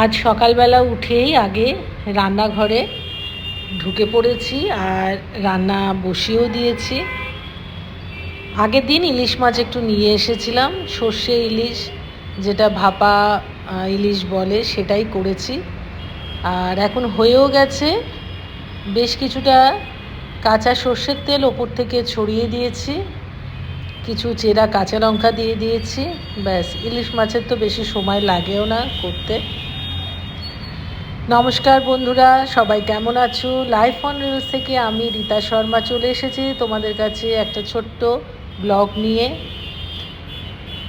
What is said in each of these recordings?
আজ সকালবেলা উঠেই আগে রান্নাঘরে ঢুকে পড়েছি আর রান্না বসিয়েও দিয়েছি। আগের দিন ইলিশ মাছ একটু নিয়ে এসেছিলাম, সর্ষে ইলিশ, যেটা ভাপা ইলিশ বলে সেটাই করেছি। আর এখন হয়েও গেছে, বেশ কিছুটা কাঁচা সর্ষের তেল ওপর থেকে ছড়িয়ে দিয়েছি, কিছু চেরা কাঁচা লঙ্কা দিয়ে দিয়েছি, ব্যাস, ইলিশ মাছের তো বেশি সময় লাগেও না করতে। নমস্কার বন্ধুরা, সবাই কেমন আছো? লাইফ অন রিলস থেকে আমি রীতা শর্মা চলে এসেছি তোমাদের কাছে একটা ছোট্ট ব্লগ নিয়ে।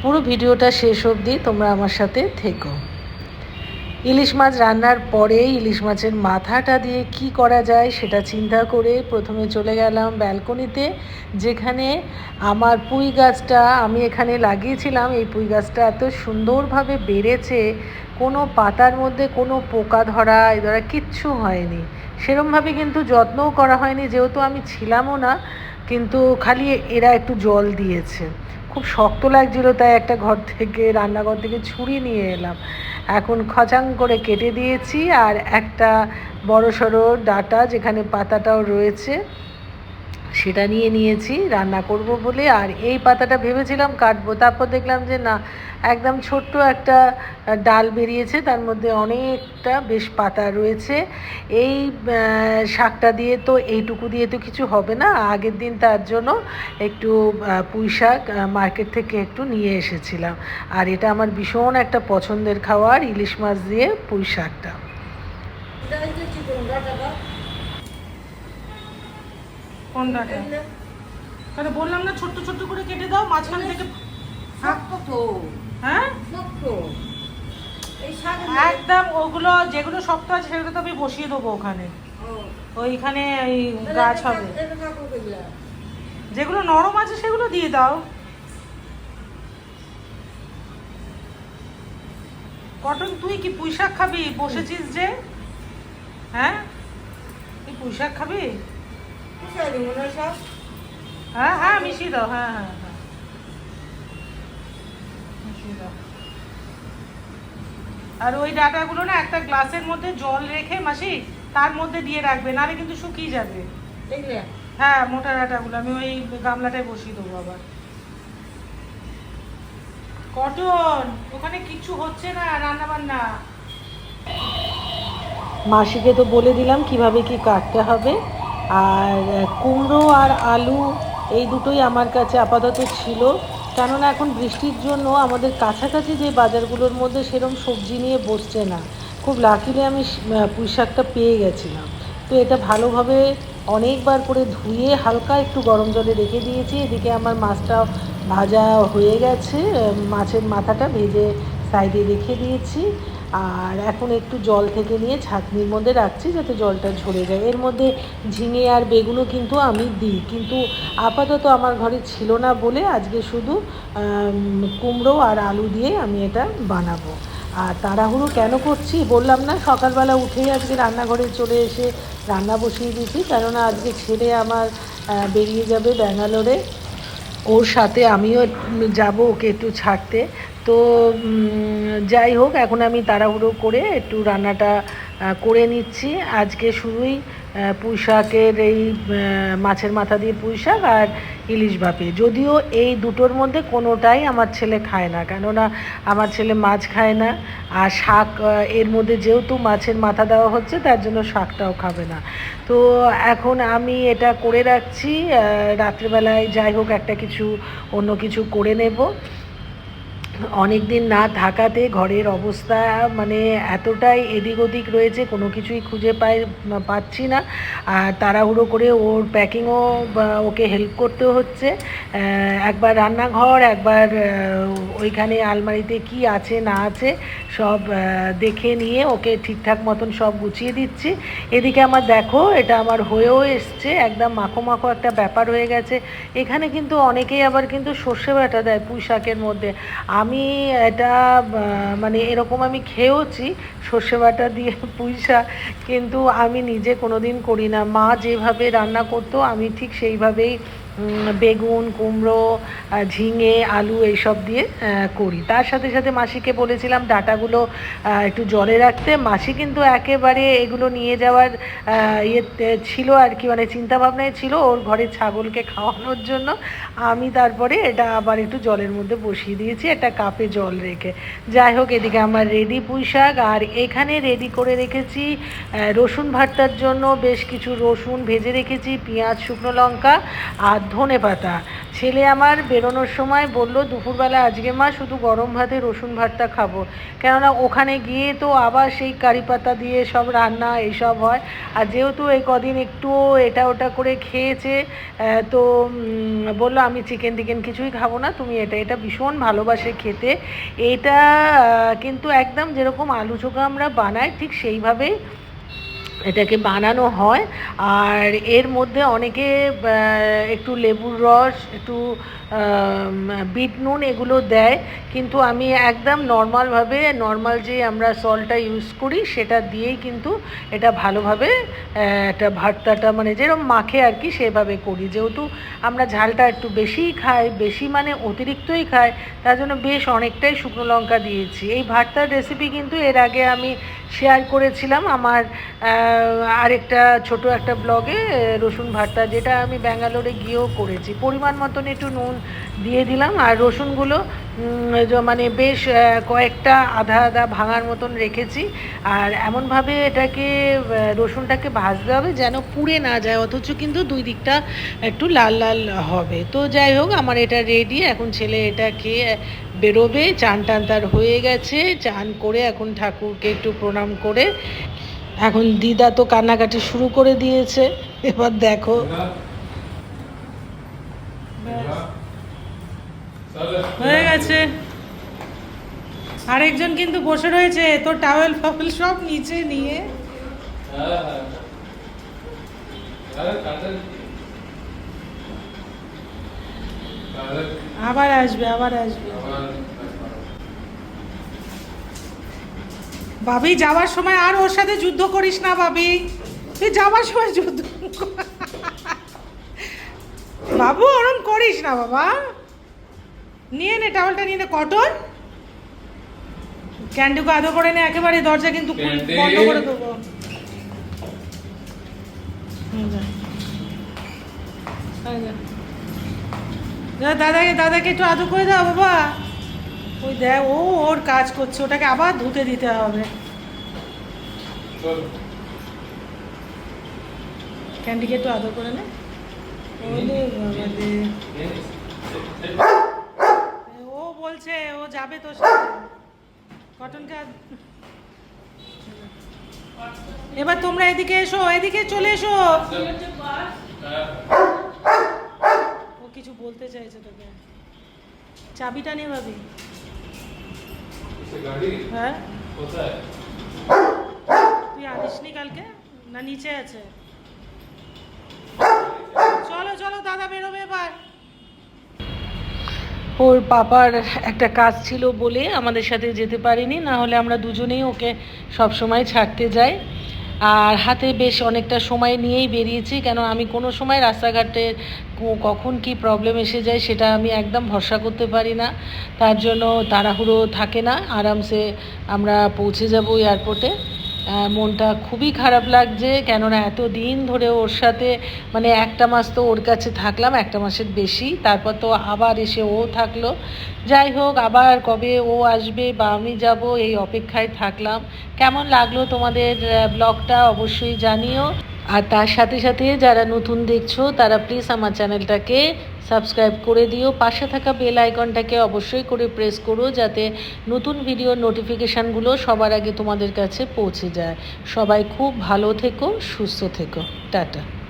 পুরো ভিডিওটা শেষ অবধি তোমরা আমার সাথে থেকো। ইলিশ মাছ রান্নার পরে ইলিশ মাছের মাথাটা দিয়ে কি করা যায় সেটা চিন্তা করে প্রথমে চলে গেলাম ব্যালকনিতে, যেখানে আমার পুঁই গাছটা, আমি এখানে লাগিয়েছিলাম। এই পুঁই গাছটা এত সুন্দরভাবে বেড়েছে, কোনো পাতার মধ্যে কোনো পোকা ধরা এ ধরা কিচ্ছু হয়নি। সেরমভাবে কিন্তু যত্নও করা হয়নি, যেহেতু আমি ছিলামও না। কিন্তু খালি এরা একটু জল দিয়েছে। খুব শক্ত লাগছিল, তাই একটা ঘর থেকে, রান্নাঘর থেকে ছুরি নিয়ে এলাম। এখন খচাং করে কেটে দিয়েছি, আর একটা বড় সড়ো ডাটা যেখানে পাতাটাও রয়েছে। সেটা নিয়ে নিয়েছি, রান্না করব বলে। আর এই পাতাটা ভেবেছিলাম কাটবো, তারপর দেখলাম যে না, একদম ছোট্ট একটা ডাল বেরিয়েছে, তার মধ্যে অনেকটা বেশ পাতা রয়েছে। এই শাকটা দিয়ে তো এইটুকু দিয়ে তো কিছু হবে না। আগের দিন তার জন্য একটু পুঁই শাক মার্কেট থেকে একটু নিয়ে এসেছিলাম। আর এটা আমার ভীষণ একটা পছন্দের খাওয়ার ইলিশ মাছ দিয়ে পুঁই শাকটা। কোন ডাটা তাহলে বললাম না ছোট্ট ছোট্ট করে কেটে দাও মাঝখান থেকে হ্যাঁ। এই শাক একদম ওগুলো যেগুলো শক্ত আছে সেগুলো তো আমি বসিয়ে দেবো ওখানে। ওইখানে ওই গাছ হবে। যেগুলো নরম আছে সেগুলো দিয়ে দাও। কটন তুই কি পুঁই শাক খাবি? বসেছিস যে? হ্যাঁ? তুই পুঁই শাক খাবি? হ্যাঁ হ্যাঁ মিশিয়ে দাও হ্যাঁ হ্যাঁ হ্যাঁ। মিশিয়ে দাও। আর ওই ডাটাগুলো না একটা গ্লাসের মধ্যে জল রেখে মাসি তার মধ্যে দিয়ে রাখবে নাহলে কিন্তু শুকিয়ে যাবে। দেখলে? হ্যাঁ মোটা ডাটাগুলো আমি ওই গামলাটায় বসিয়ে দেবো আবার। কটন ওখানে কিচ্ছু হচ্ছে না রান্না বান্না মাসিকে তো বলে দিলাম কীভাবে কি কাটতে হবে। আর কুমড়ো আর আলু এই দুটোই আমার কাছে আপাতত ছিল। কেননা এখন বৃষ্টির জন্য আমাদের কাছাকাছি যে বাজারগুলোর মধ্যে সেরকম সবজি নিয়ে বসছে না। খুব লাকিলে আমি স- পুঁই শাকটা পেয়ে গেছিলাম। তো এটা ভালোভাবে অনেকবার করে ধুয়ে হালকা একটু গরম জলে রেখে দিয়েছি। এদিকে আমার মাছটা ভাজা হয়ে গেছে মাছের মাথাটা ভেজে সাইডে রেখে দিয়েছি। আর এখন একটু জল থেকে নিয়ে ছাঁকনির মধ্যে রাখছি যাতে জলটা ঝরে যায়। এর মধ্যে ঝিঙে আর বেগুনও কিন্তু আমি দিই। কিন্তু আপাতত আমার ঘরে ছিল না বলে আজকে শুধু কুমড়ো আর আলু দিয়ে আমি এটা বানাবো। আর তাড়াহুড়ো কেন করছি বললাম না, সকালবেলা উঠেই আজকে রান্নাঘরে চলে এসে রান্না বসিয়ে দিয়েছি। কেননা আজকে ছেলে আমার বেরিয়ে যাবে ব্যাঙ্গালোরে। ওর সাথে আমিও যাব ওকে একটু ছাড়তে। তো যাই হোক, এখন আমি তাড়াহুড়ো করে একটু রান্নাটা করে নিচ্ছি। আজকে শুধুই পুঁই শাকের এই মাছের মাথা দিয়ে পুঁই শাক আর ইলিশ ভাপে যদিও এই দুটোর মধ্যে কোনোটাই আমার ছেলে খায় না, কেননা আমার ছেলে মাছ খায় না। আর শাক এর মধ্যে যেহেতু মাছের মাথা দেওয়া হচ্ছে, তার জন্য শাকটাও খাবে না। তো, এখন আমি এটা করে রাখছি। রাত্রেবেলায় যাই হোক, একটা কিছু অন্য কিছু করে নেব। অনেক দিন না থাকাতে ঘরের অবস্থা মানে এতটাই এদিক ওদিক রয়েছে, কোনো কিছুই খুঁজে পাই, পাচ্ছি না। আর তাড়াহুড়ো করে ওর প্যাকিংও ওকে হেল্প করতে হচ্ছে। একবার রান্নাঘর, একবার ওইখানে আলমারিতে কি আছে, না আছে, সব দেখে নিয়ে ওকে ঠিকঠাক মতন সব গুছিয়ে দিচ্ছি। এদিকে আমার দেখো, এটা আমার হয়েও এসছে, একদম মাখো মাখো একটা ব্যাপার হয়ে গেছে। এখানে কিন্তু অনেকেই আবার কিন্তু সর্ষে বাটা দেয় পুঁই শাকের মধ্যে। আমি এটা মানে এরকম আমি খেয়েওছি, সর্ষে বাটা দিয়ে পুঁইশা কিন্তু আমি নিজে কোনোদিন করি না। মা যেভাবে রান্না করতো, আমি ঠিক সেইভাবেই বেগুন, কুমড়ো ঝিঙে, আলু এইসব দিয়ে করি। তার সাথে সাথে মাসিকে বলেছিলাম ডাটাগুলো একটু জলে রাখতে। মাসি কিন্তু একেবারে এগুলো নিয়ে যাওয়ার ইয়েতে ছিল আর কি মানে চিন্তা ভাবনায় ছিল ওর ঘরে ছাগলকে খাওয়ানোর জন্য। আমি তারপরে এটা আবার একটু জলের মধ্যে বসিয়ে দিয়েছি, একটা কাপে জল রেখে। যাই হোক, এদিকে আমার রেডি পুঁই শাক আর এখানে রেডি করে রেখেছি রসুন ভর্তার জন্য বেশ কিছু রসুন ভেজে রেখেছি, পেঁয়াজ, শুকনো লঙ্কা আর ধনে পাতা। ছেলে আমার বেরোনোর সময় বলল, দুপুরবেলা আজকে মা শুধু গরম ভাতে রসুন ভাতটা খাব। কেননা ওখানে গিয়ে তো আবার সেই কারি পাতা দিয়ে সব রান্না এইসব হয়। আর যেহেতু এই কদিন একটু এটা ওটা করে খেয়েছে তো বলল, আমি চিকেন টিকেন কিছুই খাব না, তুমি এটা এটা ভীষণ ভালোবাসে খেতে। এটা কিন্তু একদম যেরকম আলু চোখা আমরা বানাই, ঠিক সেইভাবেই এটাকে বানানো হয়। আর এর মধ্যে অনেকে একটু লেবুর রস, একটু বিট নুন এগুলো দেয়। কিন্তু আমি একদম নর্মালভাবে নর্মাল যে আমরা সল্টটা ইউজ করি, সেটা দিয়েই কিন্তু এটা ভালোভাবে একটা ভর্তাটা মানে যেরকম মাখে আর কি, সেভাবে করি। যেহেতু আমরা ঝালটা একটু বেশিই খাই, বেশি মানে অতিরিক্তই খাই, তার জন্য বেশ অনেকটাই শুকনো লঙ্কা দিয়েছি। এই ভর্তার রেসিপি কিন্তু এর আগে আমি শেয়ার করেছিলাম আমার আরেকটা ছোট একটা ব্লগে রসুন ভর্তা যেটা আমি ব্যাঙ্গালোরে গিয়েও করেছি। পরিমাণ মতন একটু নুন দিয়ে দিলাম আর রসুনগুলো মানে বেশ কয়েকটা আধা আধা ভাঙার মতন রেখেছি। আর এমনভাবে এটাকে রসুনটাকে ভাজতে হবে যেন পুড়ে না যায়, অথচ কিন্তু দুই দিকটা একটু লাল লাল হবে। তো যাই হোক, আমার এটা রেডি এখন ছেলে এটা খেয়ে বেরোবে। চান টান তার হয়ে গেছে, চান করে এখন ঠাকুরকে একটু প্রণাম করে। এখন দিদা তো কান্নাকাটি শুরু করে দিয়েছে। এবার দেখো। হয়ে গেছে। আরেকজন কিন্তু বসে রয়েছে তোর টাওয়েল ফাওয়েল সব নিচে নিয়ে। আবার আসবে আবার আসবে। বাবি যাওয়ার সময় আর ওর সাথে যুদ্ধ করিস না বাবি তুই যাওয়ার সময় যুদ্ধ বাবু, ওরম করিস না বাবা। নিয়ে নে টাওয়ালটা নিয়ে নে কটন ক্যান্ডিকে আদর করে নে একেবারে দরজা কিন্তু বন্ধ করে দেবো। দাদাকে দাদাকে একটু আদর করে দাও বাবা। ওই দেখ ও ওর কাজ করছে ওটাকে আবার ধুতে দিতে হবে। ক্যান্ডিকে একটু আদর করে নে। ওলে বাবা রে। ও বলছে ও যাবে তোর সাথে। কটনকে আদ- এবার তোমরা এদিকে এসো, এদিকে চলে এসো। ও কিছু বলতে চাইছে তোকে। চাবিটা নে ভাবি। হ্যাঁ? তুই আনিসনি কালকে? না নিচে আছে? চলো চলো, দাদা বেরোবে এবার। ওর পাপার একটা কাজ ছিল বলে আমাদের সাথে যেতে পারিনি, না হলে আমরা দুজনেই ওকে সব সময় ছাড়তে যাই। আর হাতে বেশ অনেকটা সময় নিয়েই বেরিয়েছি, কেন আমি কোনো সময় রাস্তাঘাটে কখন কি প্রবলেম এসে যায় সেটা আমি একদম ভরসা করতে পারি না। তার জন্য তাড়াহুড়ো থাকে না, আরামসে আমরা পৌঁছে যাব এয়ারপোর্টে মনটা খুবই খারাপ লাগছে, কেননা এত দিন ধরে ওর সাথে মানে একটা মাস তো ওর কাছে থাকলাম, একটা মাসের বেশি, তারপর তো আবার এসে ও থাকল। যাই হোক, আবার কবে ও আসবে বা আমি যাব, এই অপেক্ষায় থাকলাম। কেমন লাগল তোমাদের ব্লগটা অবশ্যই জানিও। আর তার সাথে সাথে যারা নতুন দেখছ, তারা প্লিজ আমার চ্যানেলটাকে সাবস্ক্রাইব করে দিও। পাশে থাকা বেল আইকনটাকে অবশ্যই করে প্রেস করো যাতে নতুন ভিডিও নোটিফিকেশানগুলো সবার আগে তোমাদের কাছে পৌঁছে যায়। সবাই খুব ভালো থেকো, সুস্থ থেকো। টাটা।